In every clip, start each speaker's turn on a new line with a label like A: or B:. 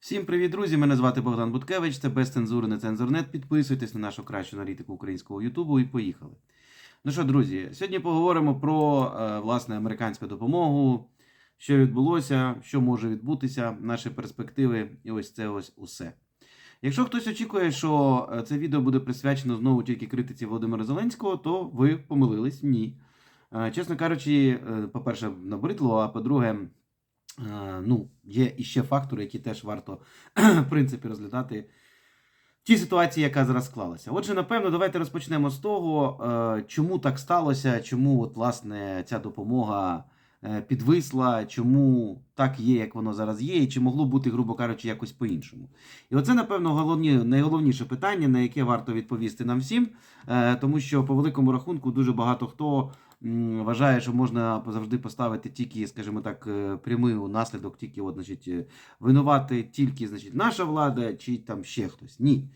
A: Всім привіт, друзі! Мене звати Богдан Буткевич, це без цензури на цензурнет. Підписуйтесь на нашу кращу аналітику українського Ютубу і поїхали. Ну що, друзі, сьогодні поговоримо про е, власне американську допомогу, що відбулося, що може відбутися, наші перспективи, і ось це ось усе. Якщо хтось очікує, що е, це відео буде присвячено знову тільки критиці Володимира Зеленського, то ви помилились. Ні. Е, Чесно кажучи, по-перше, набридло, а по-друге, ну, є іще фактори, які теж варто, в принципі, розглядати в тій ситуації, яка зараз склалася. Отже, напевно, давайте розпочнемо з того, е, чому так сталося, чому, от, власне, ця допомога е, підвисла, чому так є, як воно зараз є, і чи могло бути, грубо кажучи, якось по-іншому. І оце, напевно, головні, найголовніше питання, на яке варто відповісти нам всім, е, тому що по великому рахунку дуже багато хто вважає, що можна завжди поставити тільки, скажімо так, е, прямий наслідок, тільки от, значить, е, винувати тільки значить, наша влада чи там ще хтось. Ні.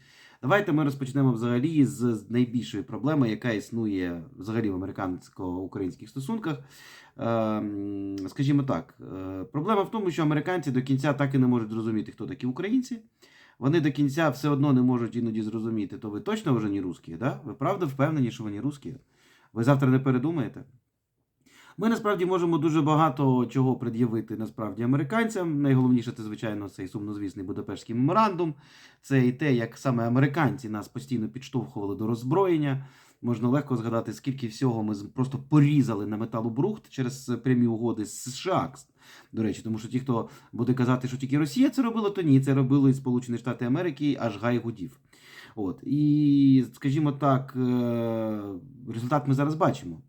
A: Давайте ми розпочнемо взагалі з найбільшої проблеми, яка існує взагалі в американсько-українських стосунках. Ем, Скажімо так, е, проблема в тому, що американці до кінця так і не можуть зрозуміти, хто такі українці. Вони до кінця все одно не можуть іноді зрозуміти, то ви точно вже не русські, да? Ви правда впевнені, що ви не русські? Ви завтра не передумаєте? Ми насправді можемо дуже багато чого пред'явити насправді американцям. Найголовніше це, звичайно, цей сумнозвісний Будапештський меморандум. Це і те, як саме американці нас постійно підштовхували до роззброєння. Можна легко згадати, скільки всього ми просто порізали на металобрухт через прямі угоди з США. До речі, тому що ті, хто буде казати, що тільки Росія це робила, то ні, це робили і Сполучені Штати Америки, аж гай гудів. От і скажімо так, е, результат ми зараз бачимо.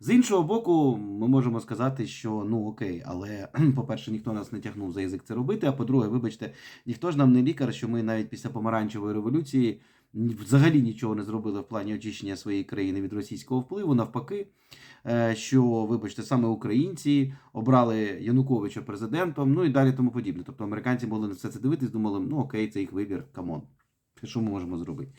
A: З іншого боку, ми можемо сказати, що ну окей, але по-перше, ніхто нас не тягнув за язик це робити. А по-друге, вибачте, ніхто ж нам не лікар, що ми навіть після помаранчевої революції взагалі нічого не зробили в плані очищення своєї країни від російського впливу. Навпаки, е, що, вибачте, саме українці обрали Януковича президентом, ну і далі тому подібне. Тобто американці могли на все це дивитись, думали, ну окей, це їх вибір, камон. Що ми можемо зробити?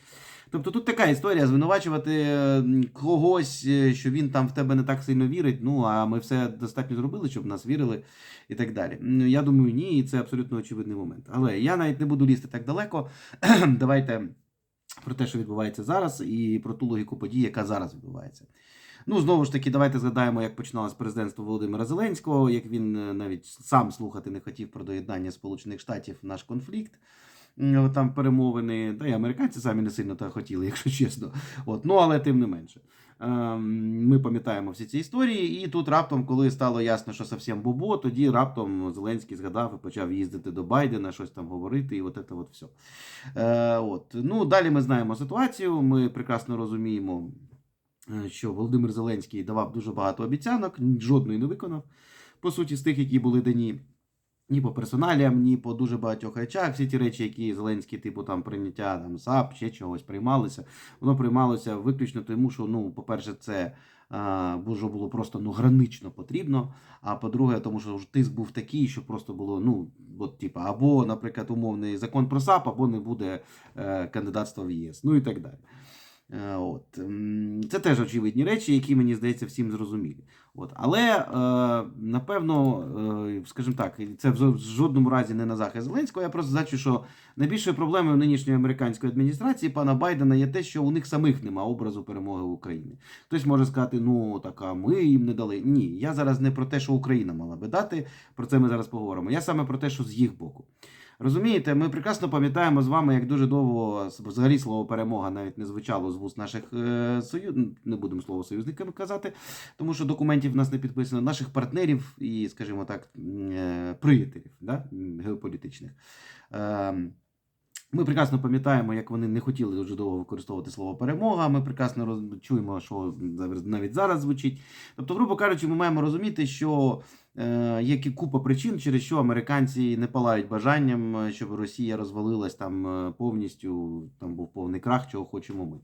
A: Тобто тут така історія звинувачувати е, когось, е, що він там в тебе не так сильно вірить. Ну а ми все достатньо зробили, щоб нас вірили і так далі. Ну, Я думаю, ні, і це абсолютно очевидний момент. Але я навіть не буду лізти так далеко. Давайте про те, що відбувається зараз, і про ту логіку подій, яка зараз відбувається. Ну, знову ж таки, давайте згадаємо, як починалось президентство Володимира Зеленського, як він е, навіть сам слухати не хотів про доєднання Сполучених Штатів в наш конфлікт. М, Там перемовини, та й американці самі не сильно так хотіли, якщо чесно. От, ну але тим не менше. Ем, Ми пам'ятаємо всі ці історії, і тут раптом, коли стало ясно, що зовсім бобо, тоді раптом Зеленський згадав і почав їздити до Байдена, щось там говорити, і от це от все. Е, от. Ну, далі ми знаємо ситуацію. Ми прекрасно розуміємо, е, що Володимир Зеленський давав дуже багато обіцянок, жодної не виконав. По суті, з тих, які були дані ні по персоналіям, ні по дуже багатьох речах. Всі ті речі, які Зеленський, типу там прийняття там САП, ще чогось приймалися, воно приймалося виключно тому, що, ну, по-перше, це а, було просто ну, гранично потрібно. А по-друге, тому що тиск був такий, що просто було, ну, от, типу, або, наприклад, умовний закон про САП, або не буде е, кандидатства в ЄС, ну і так далі. Е, От. Це теж очевидні речі, які, мені здається, всім зрозумілі. От. Але, е, напевно, е, скажімо так, це в жодному разі не на захист Зеленського. Я просто зачу, що найбільшою проблемою нинішньої американської адміністрації пана Байдена є те, що у них самих нема образу перемоги України. Хтось може сказати, ну так, а ми їм не дали. Ні, я зараз не про те, що Україна мала би дати. Про це ми зараз поговоримо. Я саме про те, що з їх боку. Розумієте, ми прекрасно пам'ятаємо з вами, як дуже довго взагалі слово перемога навіть не звучало з вуст наших е, союз... не будемо слово союзниками казати, тому що документів в нас не підписано, наших партнерів і, скажімо так, е, приятелів да, геополітичних. Ем, Ми прекрасно пам'ятаємо, як вони не хотіли дуже довго використовувати слово перемога. Ми прекрасно роз... чуємо, що навіть зараз звучить. Тобто, грубо кажучи, ми маємо розуміти, що е, є купа причин, через що американці не палають бажанням, е, щоб Росія розвалилась там е, повністю, там був повний крах, чого хочемо ми.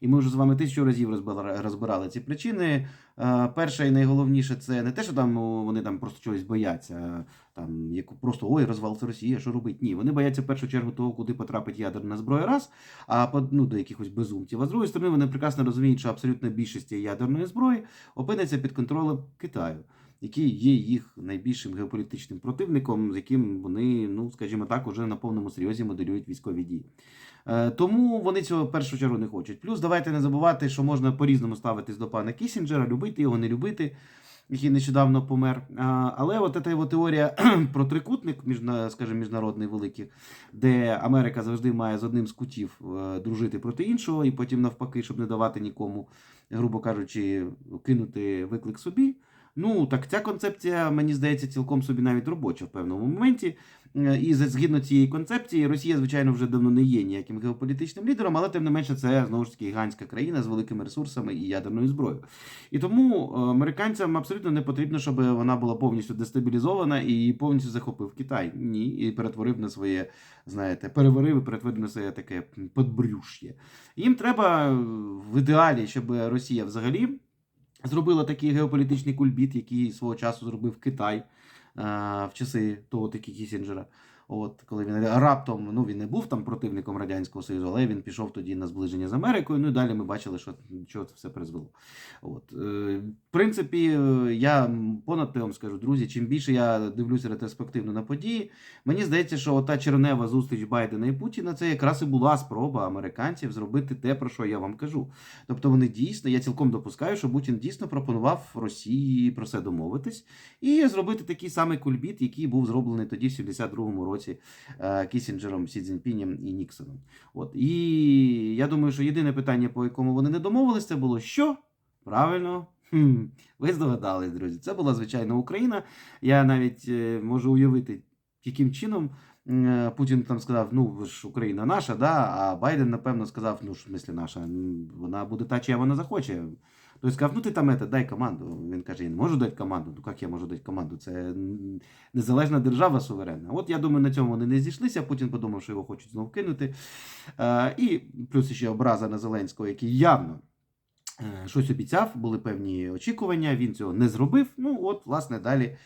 A: І ми вже з вами тисячу разів розбира- розбирали ці причини. Е, Перше і найголовніше це не те, що там вони там просто чогось бояться, там як просто ой, розвал це Росія, що робить? Ні, вони бояться в першу чергу того, куди потрапить ядерна зброя, раз, а ну, до якихось безумців. А з другої сторони, вони прекрасно розуміють, що абсолютна більшість ядерної зброї опиниться під контролем Китаю. Який є їх найбільшим геополітичним противником, з яким вони, ну скажімо так, уже на повному серйозі моделюють військові дії. Е, Тому вони цього в першу чергу не хочуть. Плюс давайте не забувати, що можна по-різному ставитись до пана Кісінджера, любити його, не любити, який нещодавно помер. Але от ця його теорія про трикутник, скажімо, міжнародний великий, де Америка завжди має з одним з кутів е, дружити проти іншого, і потім навпаки, щоб не давати нікому, грубо кажучи, кинути виклик собі. Ну так ця концепція, мені здається, цілком собі навіть робоча в певному моменті. Е, І згідно цієї концепції, Росія, звичайно, вже давно не є ніяким геополітичним лідером, але тим не менше це знову ж таки гігантська країна з великими ресурсами і ядерною зброєю. І тому е, американцям абсолютно не потрібно, щоб вона була повністю дестабілізована і повністю захопив Китай. Ні, і перетворив на своє, знаєте, переварив і перетворив на своє таке подбрюш'я. Їм треба е, в ідеалі, щоб Росія взагалі зробила такий геополітичний кульбіт, який свого часу зробив Китай е, в часи того таки Кісінджера. От коли він раптом ну він не був там противником радянського союзу, але він пішов тоді на зближення з Америкою. Ну і далі ми бачили, що чого це все призвело. От е, в принципі, я понад вам скажу, друзі. Чим більше я дивлюся ретроспективно на події, мені здається, що та чернева зустріч Байдена і Путіна це якраз і була спроба американців зробити те, про що я вам кажу. Тобто вони дійсно, я цілком допускаю, що Путін дійсно пропонував Росії про це домовитись і зробити такий самий кульбіт, який був зроблений тоді в 72-му році е, Кісінджером, Сі Цзіньпінем і Ніксоном. От і я думаю, що єдине питання, по якому вони не домовились, це було що? Правильно. Хм, ви здогадались, друзі. Це була звичайно Україна. Я навіть е, можу уявити, яким чином е, Путін там сказав: ну ж Україна наша, да? а Байден, напевно, сказав: ну ж в наша, вона буде та, чия вона захоче. Той сказав, ну ти там это, дай команду. Він каже: я не можу дати команду. Ну як я можу дати команду? Це незалежна держава суверенна. От я думаю, на цьому вони не зійшлися. Путін подумав, що його хочуть знов кинути. Е, і плюс ще образа на Зеленського, який явно. е, Щось обіцяв, були певні очікування, він цього не зробив. Ну, от, власне, далі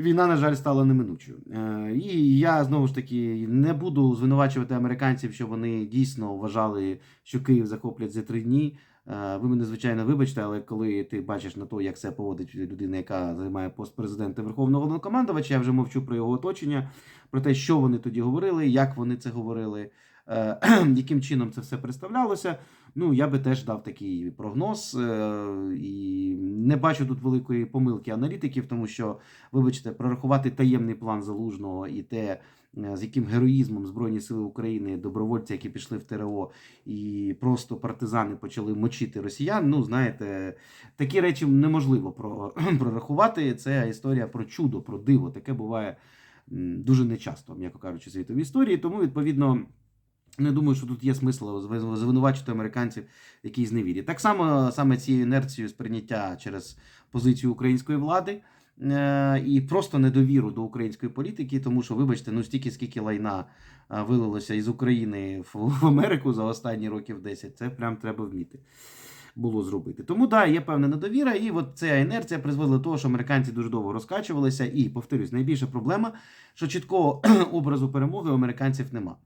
A: війна, на жаль, стала неминучою. Е, І я знову ж таки не буду звинувачувати американців, що вони дійсно вважали, що Київ захоплять за три дні. Е, Ви мене, звичайно, вибачте, але коли ти бачиш на то, як це поводить людина, яка займає пост президента Верховного Головнокомандувача, я вже мовчу про його оточення, про те, що вони тоді говорили, як вони це говорили, е, яким чином це все представлялося. Ну, я би теж дав такий прогноз е, і не бачу тут великої помилки аналітиків, тому що, вибачте, прорахувати таємний план залужного і те, з яким героїзмом Збройні Сили України, добровольці, які пішли в ТРО, і просто партизани почали мочити росіян. Ну, знаєте, такі речі неможливо про, прорахувати. Це історія про чудо, про диво. Таке буває дуже нечасто, м'яко кажучи, світовій історії. Тому, відповідно. Не думаю, що тут є смисл зв- звинувачити американців в якійсь невірі. Так само саме цією інерцією сприйняття через позицію української влади е, і просто недовіру до української політики, тому що, вибачте, ну стільки скільки лайна е, вилилося із України в, в Америку за останні років 10, це прям треба вміти. Було зробити. Тому да, є певна недовіра, і от ця інерція призвела до того, що американці дуже довго розкачувалися. І повторюсь, найбільша проблема, що чіткого образу перемоги у американців нема.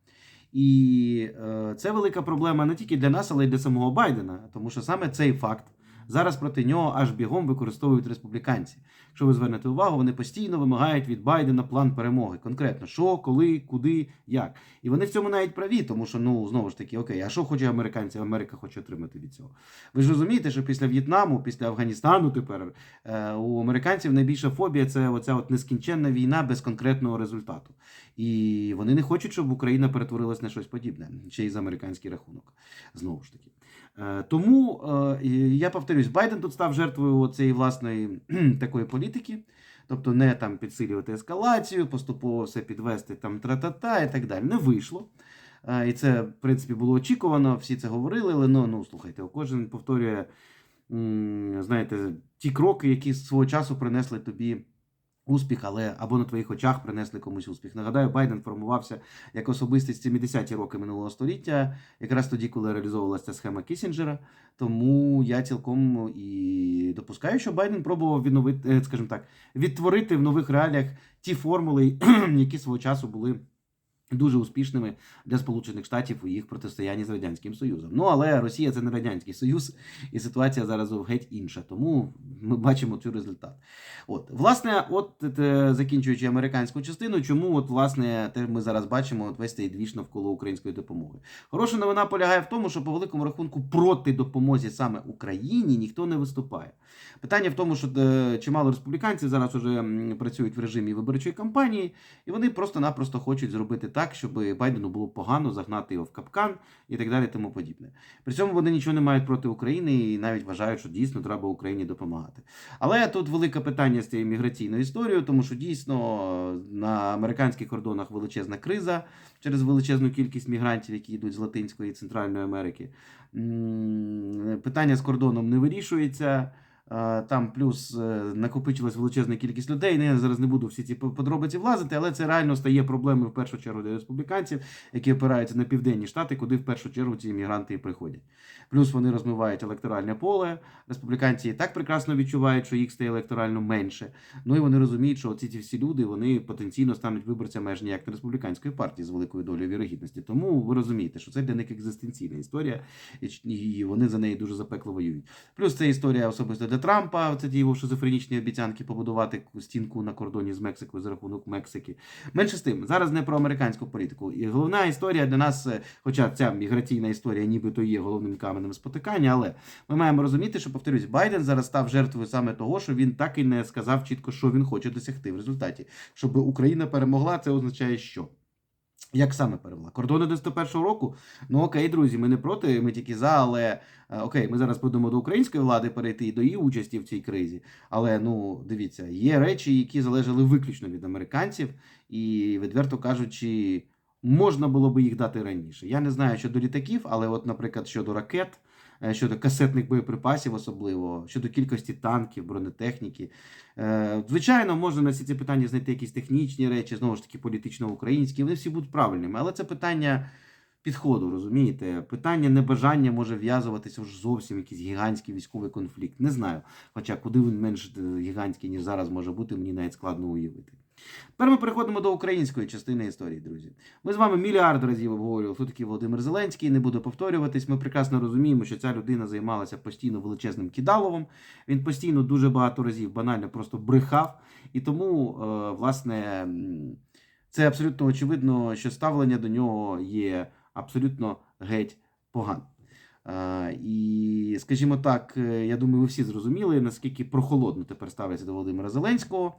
A: І е, це велика проблема не тільки для нас, але й для самого Байдена, тому що саме цей факт зараз проти нього аж бігом використовують республіканці. Якщо ви звернете увагу, вони постійно вимагають від Байдена план перемоги. Конкретно, що, коли, куди, як. І вони в цьому навіть праві, тому що ну знову ж таки, окей, а що хоче американці? Америка хоче отримати від цього. Ви ж розумієте, що після В'єтнаму, після Афганістану тепер е, у американців найбільша фобія це оця от нескінченна війна без конкретного результату. І вони не хочуть, щоб Україна перетворилась на щось подібне, ще й за американський рахунок. Знову ж таки. Е, Тому е, я повторюсь, Байден тут став жертвою цієї власної такої політики. Тобто не там підсилювати ескалацію, поступово все підвести там тра-та-та і так далі. Не вийшло. Е, І це, в принципі, було очікувано, всі це говорили, але ну, ну слухайте, кожен повторює, знаєте, ті кроки, які свого часу принесли тобі успіх, але або на твоїх очах принесли комусь успіх. Нагадаю, Байден формувався як особистість в 70-ті роки минулого століття, якраз тоді, коли реалізовувалася схема Кісінджера. Тому я цілком і допускаю, що Байден пробував відновити, е, скажімо так, відтворити в нових реаліях ті формули, які свого часу були Дуже успішними для Сполучених Штатів у їх протистоянні з радянським Союзом. Ну але Росія це не радянський Союз, і ситуація зараз геть інша. Тому ми бачимо цю результат. От власне, от е, закінчуючи американську частину, чому от власне те ми зараз бачимо от весь цей двіж навколо української допомоги. Хороша новина полягає в тому, що по великому рахунку проти допомозі саме Україні ніхто не виступає. Питання в тому, що е, чимало республіканців зараз уже працюють в режимі виборчої кампанії, і вони просто-напросто хочуть зробити так, щоб Байдену було погано загнати його в капкан і так далі, тому подібне. При цьому вони нічого не мають проти України і навіть вважають, що дійсно треба Україні допомагати. Але тут велике питання з цією міграційною історією, тому що дійсно на американських кордонах величезна криза через величезну кількість мігрантів, які йдуть з Латинської і Центральної Америки. Питання з кордоном не вирішується. Е, Там плюс е, накопичилась величезна кількість людей. Ну, Я зараз не буду всі ці подробиці влазити, але це реально стає проблемою в першу чергу для республіканців, які опираються на південні штати, куди в першу чергу ці іммігранти і приходять. Плюс вони розмивають електоральне поле. Республіканці і так прекрасно відчувають, що їх стає електорально менше. Ну і вони розуміють, що ці всі люди вони потенційно стануть виборцями аж ніяк не республіканської партії з великою долею вірогідності. Тому ви розумієте, що це для них екзистенційна історія, і вони за неї дуже запекло воюють. Плюс це історія особисто для Трампа. Це ті його шизофренічні обіцянки побудувати стінку на кордоні з Мексикою за рахунок Мексики. Менше з тим, зараз не про американську політику. І головна історія для нас, е, хоча ця міграційна історія нібито є головним каменем спотикання, але ми маємо розуміти, що повторюсь, Байден зараз став жертвою саме того, що він так і не сказав чітко, що він хоче досягти в результаті. Щоб Україна перемогла, це означає що? Як саме перевела? Кордони 91-го року? Ну окей, друзі, ми не проти, ми тільки за, але е, окей, ми зараз будемо до української влади перейти і до її участі в цій кризі. Але ну дивіться, є речі, які залежали виключно від американців, і відверто кажучи, можна було би їх дати раніше. Я не знаю щодо літаків, але, от, наприклад, щодо ракет. Е, Щодо касетних боєприпасів, особливо щодо кількості танків, бронетехніки, Е, Звичайно, можна на всі ці питання знайти якісь технічні речі, знову ж таки, політично-українські, вони всі будуть правильними, але це питання підходу, розумієте? Питання небажання може в'язуватися вже зовсім якийсь гігантський військовий конфлікт. Не знаю. Хоча куди він менш е, гігантський, ніж зараз може бути, мені навіть складно уявити. Тепер ми переходимо до української частини історії, друзі. Ми з вами мільярд разів обговорювали, хто такий Володимир Зеленський, не буду повторюватись. Ми прекрасно розуміємо, що ця людина займалася постійно величезним кидаловом. Він постійно дуже багато разів банально просто брехав. І тому, е, власне, це абсолютно очевидно, що ставлення до нього є абсолютно геть погане. Е, І, скажімо так, е, я думаю, ви всі зрозуміли, наскільки прохолодно тепер ставляться до Володимира Зеленського.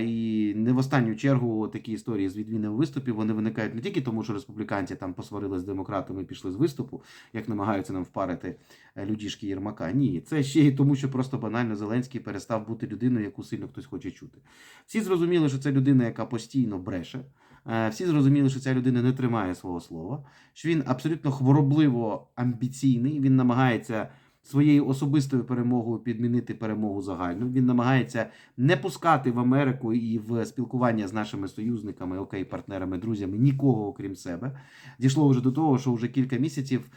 A: І не в останню чергу такі історії з відмінами виступів вони виникають не тільки тому, що республіканці там посварили з демократами і пішли з виступу, як намагаються нам впарити е, людішки Єрмака. Ні, це ще й тому, що просто банально Зеленський перестав бути людиною, яку сильно хтось хоче чути. Всі зрозуміли, що це людина, яка постійно бреше. Е, Всі зрозуміли, що ця людина не тримає свого слова, що він абсолютно хворобливо амбіційний. Він намагається своєю особистою перемогою підмінити перемогу загальну. Він намагається не пускати в Америку і в спілкування з нашими союзниками, окей, партнерами, друзями нікого окрім себе. Дійшло вже до того, що вже кілька місяців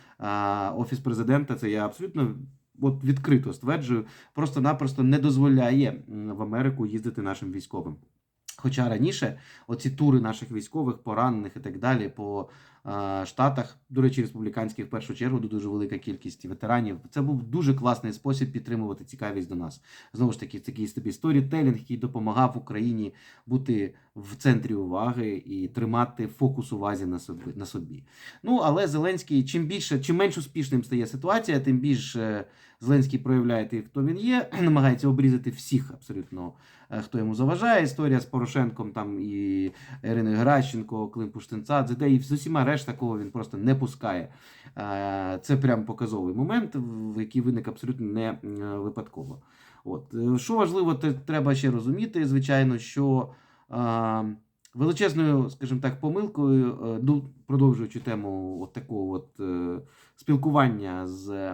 A: офіс президента, це я абсолютно. От відкрито стверджую, просто-напросто не дозволяє в Америку їздити нашим військовим. Хоча раніше оці тури наших військових, поранених і так далі по штатах, до речі, республіканських в першу чергу, дуже велика кількість ветеранів. Це був дуже класний спосіб підтримувати цікавість до нас. Знову ж таки, такий собі сторітелінг, який допомагав Україні бути в центрі уваги і тримати фокус увазі на собі. На собі. Ну але Зеленський, чим більше, чим менш успішним стає ситуація, тим більше Зеленський проявляє тих, хто він є, намагається обрізати всіх абсолютно, е, хто йому заважає. Історія з Порошенком там і Іриною Геращенко, Клим Пуштинцадзе, де і з усіма решта, кого він просто не пускає. Е, Це прям показовий момент, в який виник абсолютно не е, випадково. От Е, що важливо, треба ще розуміти, звичайно, що. Величезною, скажімо так, помилкою, ну, продовжуючи тему от такого от спілкування з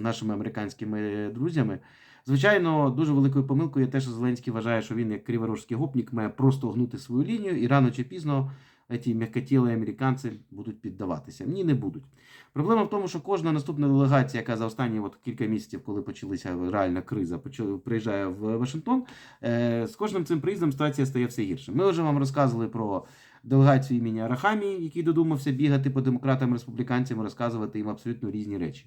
A: нашими американськими друзями, звичайно, дуже великою помилкою є те, що Зеленський вважає, що він як криворожський гопнік має просто гнути свою лінію, і рано чи пізно ці м'якотілі американці будуть піддаватися. Ні, не будуть. Проблема в тому, що кожна наступна делегація, яка за останні от кілька місяців, коли почалася реальна криза, приїжджає в Вашингтон, е, з кожним цим приїздом ситуація стає все гірше. Ми вже вам розказували про делегацію імені Арахамі, який додумався бігати по демократам республіканцям розказувати їм абсолютно різні речі.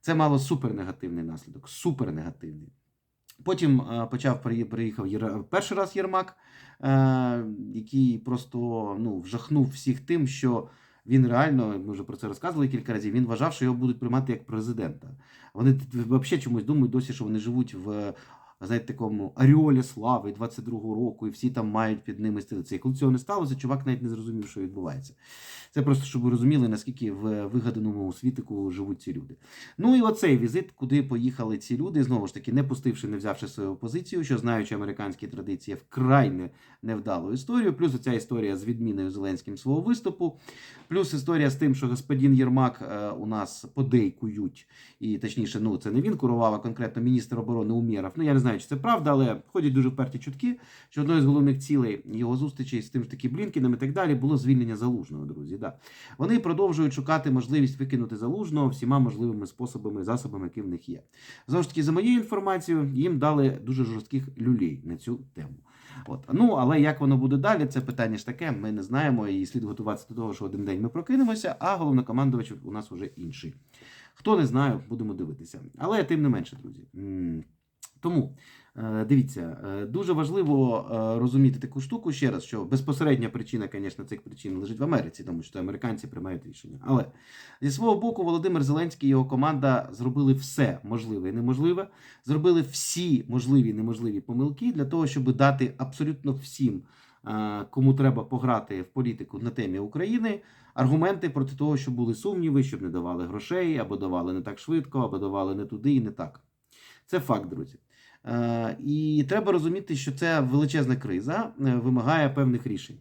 A: Це мало супернегативний наслідок, супернегативний. Потім е, почав приїхав перший раз Єрмак, е, який просто ну, вжахнув всіх тим, що він реально, ми вже про це розказували кілька разів. Він вважав, що його будуть приймати як президента. Вони взагалі чомусь думають досі, що вони живуть в знаєте, такому аріолі слави 22-го року, і всі там мають під ними стелитися. І коли цього не сталося, чувак навіть не зрозумів, що відбувається. Це просто щоб ви розуміли, наскільки в вигаданому світику живуть ці люди. Ну і оцей візит, куди поїхали ці люди, знову ж таки, не пустивши, не взявши свою позицію, що знаючи американські традиції, вкрай не- невдалу історію. Плюс оця історія з відміною Зеленським свого виступу. Плюс історія з тим, що господин Єрмак е, у нас подейкують, і точніше, ну це не він курував, а конкретно міністр оборони Умєров. Ну я не знаю, чи це правда, але ходять дуже вперті чутки, що одною з головних цілей його зустрічей з тим ж таки Блінкіном і так далі було звільнення залужного, друзі. Да. Вони продовжують шукати можливість викинути залужного всіма можливими способами, засобами, які в них є. Знову ж таки, за моєю інформацією, їм дали дуже жорстких люлей на цю тему. От. Ну, але як воно буде далі, це питання ж таке. Ми не знаємо, і слід готуватися до того, що один день ми прокинемося, а головнокомандувач у нас уже інший. Хто не знає, будемо дивитися. Але тим не менше, друзі. Тому е, дивіться, е, дуже важливо е, розуміти таку штуку ще раз, що безпосередня причина, звісно, цих причин лежить в Америці, тому що американці приймають рішення. Але зі свого боку, Володимир Зеленський і його команда зробили все можливе і неможливе, зробили всі можливі і неможливі помилки для того, щоб дати абсолютно всім, кому треба пограти в політику на темі України, аргументи проти того, щоб були сумніви, щоб не давали грошей, або давали не так швидко, або давали не туди і не так. Це факт, друзі. Е, І треба розуміти, що це величезна криза е, вимагає певних рішень.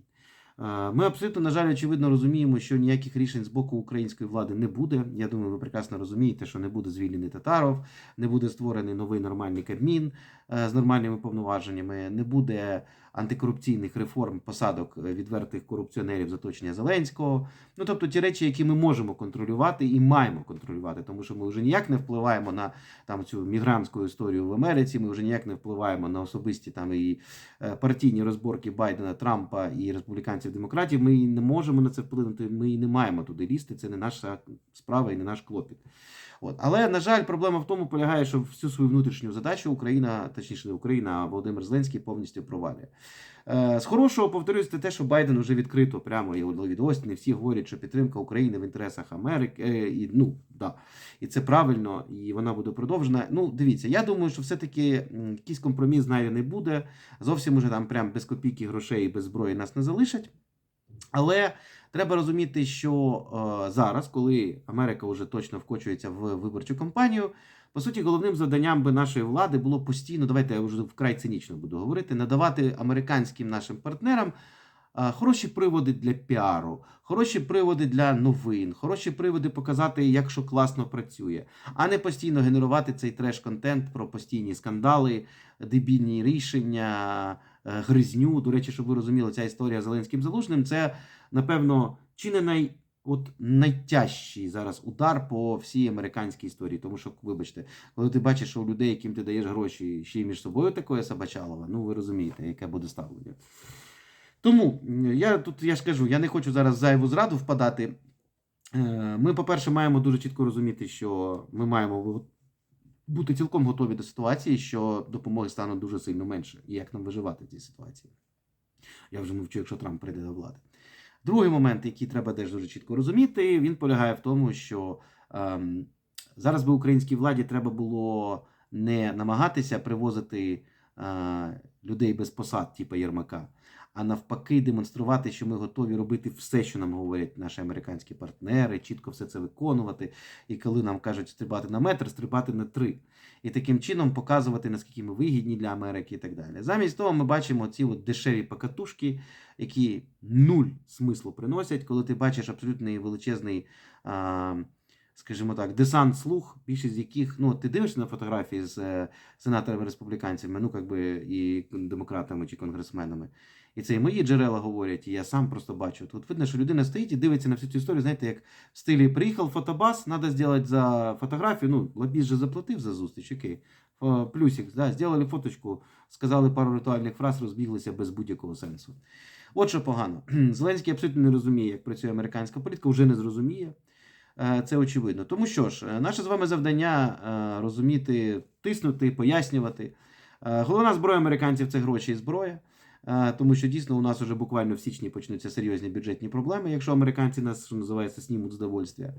A: Е, Ми абсолютно, на жаль, очевидно розуміємо, що ніяких рішень з боку української влади не буде. Я думаю, ви прекрасно розумієте, що не буде звільнений Татаров, не буде створений новий нормальний Кабмін е, з нормальними повноваженнями, не буде антикорупційних реформ, посадок е, відвертих корупціонерів з оточення Зеленського. Ну тобто ті речі, які ми можемо контролювати і маємо контролювати, тому що ми вже ніяк не впливаємо на там цю мігрантську історію в Америці. Ми вже ніяк не впливаємо на особисті там і партійні розборки Байдена, Трампа і республіканців демократів. Ми не можемо на це вплинути. Ми не маємо туди лізти. Це не наша справа і не наш клопіт. От. Але, на жаль, проблема в тому полягає, що всю свою внутрішню задачу Україна, точніше, не Україна, а Володимир Зеленський повністю провалює. Е, З хорошого повторюсь, це те, що Байден вже відкрито прямо і від Остіни всі говорять, що підтримка України в інтересах Америки. е, І, ну, да. і це правильно, і вона буде продовжена. Ну, дивіться, я думаю, що все-таки якийсь компроміс знайдений буде. Зовсім уже там прям без копійки грошей і без зброї нас не залишать. Але треба розуміти, що е, зараз, коли Америка вже точно вкочується в виборчу кампанію, по суті, головним завданням би нашої влади було постійно, давайте я вже вкрай цинічно буду говорити, надавати американським нашим партнерам хороші приводи для піару, хороші приводи для новин, хороші приводи показати, як що класно працює, а не постійно генерувати цей треш-контент про постійні скандали, дебільні рішення, е, гризню. До речі, щоб ви розуміли, ця історія з Зеленським Залужним це, напевно, чи не най. От найтяжчий зараз удар по всій американській історії. Тому що, вибачте, коли ти бачиш, що у людей, яким ти даєш гроші, ще й між собою такое собачалово, ну ви розумієте, яке буде ставлення. Тому я тут я ж кажу, я не хочу зараз зайву зраду впадати. Е, Ми, по-перше, маємо дуже чітко розуміти, що ми маємо бути цілком готові до ситуації, що допомоги стане дуже сильно менше, і як нам виживати в цій ситуації. Я вже мовчу, якщо Трамп прийде до влади. Другий момент, який треба теж дуже чітко розуміти, він полягає в тому, що ем, зараз би українській владі треба було не намагатися привозити е, людей без посад, типу Єрмака, а навпаки, демонструвати, що ми готові робити все, що нам говорять наші американські партнери, чітко все це виконувати. І коли нам кажуть стрибати на метр, стрибати на три. І таким чином показувати, наскільки ми вигідні для Америки і так далі. Замість того, ми бачимо ці от дешеві покатушки, які нуль смислу приносять, коли ти бачиш абсолютно величезний. Скажімо так, десант слух, більшість яких, ну, ти дивишся на фотографії з е, сенаторами республіканцями, ну, як би, і демократами чи конгресменами. І це і мої джерела говорять, і я сам просто бачу. Тут видно, що людина стоїть і дивиться на всю цю історію, знаєте, як в стилі приїхав фотобас, треба зробити за фотографію. Ну, лобіст же заплатив за зустріч, окей. Плюсик, да, зробили фоточку, сказали пару ритуальних фраз, розбіглися без будь-якого сенсу. От що погано. Зеленський абсолютно не розуміє, як працює американська політика, вже не зрозуміє. Е, Це очевидно. Тому що ж, е, наше з вами завдання е, розуміти, тиснути, пояснювати. Головна зброя американців це гроші і зброя. Тому що дійсно у нас вже буквально в січні почнуться серйозні бюджетні проблеми, якщо американці нас, що називається, снімуть з.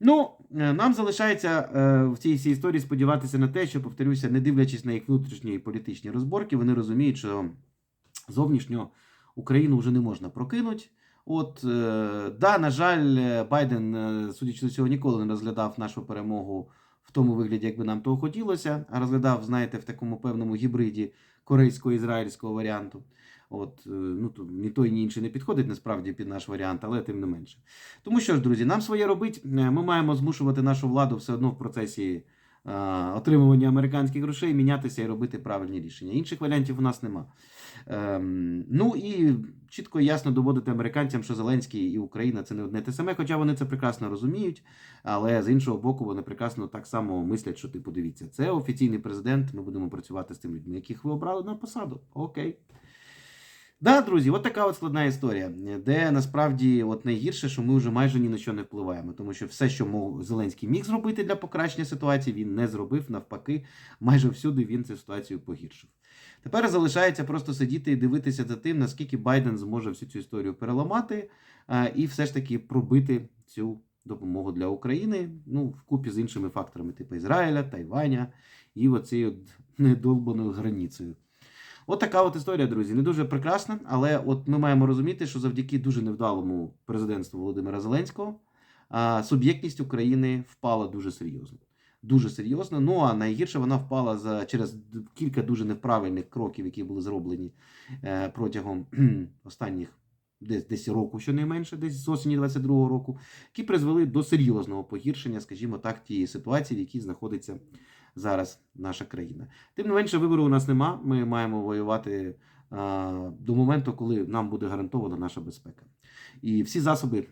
A: Ну, нам залишається в цій всій історії сподіватися на те, що, повторюся, не дивлячись на їх внутрішні і політичні розборки, вони розуміють, що зовнішньо Україну вже не можна прокинути. От, е, да, на жаль, е, Байден, е, судячи з цього, ніколи не розглядав нашу перемогу в тому вигляді, як би нам того хотілося, а розглядав, знаєте, в такому певному гібриді корейсько-ізраїльського варіанту. От, ну, то ні той, ні інший не підходить насправді під наш варіант, але тим не менше. Тому що ж, друзі, нам своє робить. Ми маємо змушувати нашу владу все одно в процесі отримування американських грошей мінятися і робити правильні рішення. Інших варіантів у нас нема. Ем, ну і чітко і ясно доводити американцям, що Зеленський і Україна це не одне те саме, хоча вони це прекрасно розуміють. Але з іншого боку, вони прекрасно так само мислять, що типу, дивіться, це офіційний президент. Ми будемо працювати з тими людьми, яких ви обрали на посаду. Окей. Да, друзі, от така от складна історія, де насправді от найгірше, що ми вже майже ні на що не впливаємо, тому що все, що мов Зеленський міг зробити для покращення ситуації, він не зробив. Навпаки, майже всюди він цю ситуацію погіршив. Тепер залишається просто сидіти і дивитися за тим, наскільки Байден зможе всю цю історію переламати е, і все ж таки пробити цю допомогу для України, ну, вкупі з іншими факторами, типу Ізраїля, Тайваня і оцією недолбаною границею. От така от історія, друзі. Не дуже прекрасна, але от ми маємо розуміти, що завдяки дуже невдалому президентству Володимира Зеленського суб'єктність України впала дуже серйозно. Дуже серйозно. Ну а найгірше вона впала за через кілька дуже неправильних кроків, які були зроблені е, протягом останніх десь, десь року, щонайменше, десь з осені 22-го року, які призвели до серйозного погіршення, скажімо так, тієї ситуації, в якій знаходиться зараз наша країна. Тим не менше, вибору у нас нема. Ми маємо воювати а, до моменту, коли нам буде гарантована наша безпека. І всі засоби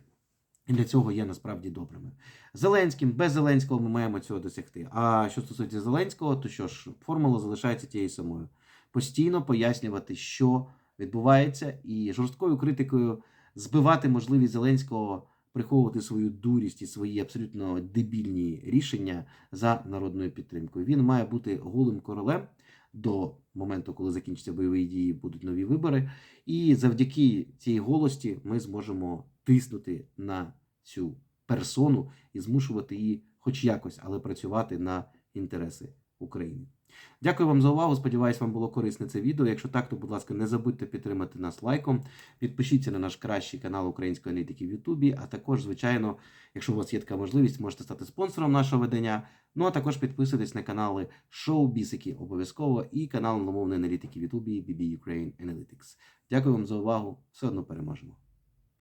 A: для цього є насправді добрими. Зеленським, без Зеленського ми маємо цього досягти. А що стосується Зеленського, то що ж, формула залишається тією самою. Постійно пояснювати, що відбувається, і жорсткою критикою збивати можливість Зеленського приховувати свою дурість і свої абсолютно дебільні рішення за народною підтримкою. Він має бути голим королем до моменту, коли закінчаться бойові дії, будуть нові вибори. І завдяки цій голості ми зможемо тиснути на цю персону і змушувати її, хоч якось, але працювати на інтереси України. Дякую вам за увагу. Сподіваюсь, вам було корисне це відео. Якщо так, то, будь ласка, не забудьте підтримати нас лайком. Підпишіться на наш кращий канал української аналітики в Ютубі. А також, звичайно, якщо у вас є така можливість, можете стати спонсором нашого видання. Ну а також підписуйтесь на канали Шоу Бісики обов'язково і канал англомовної аналітики в Ютубі BB Ukraine Analytics. Дякую вам за увагу. Все одно переможемо.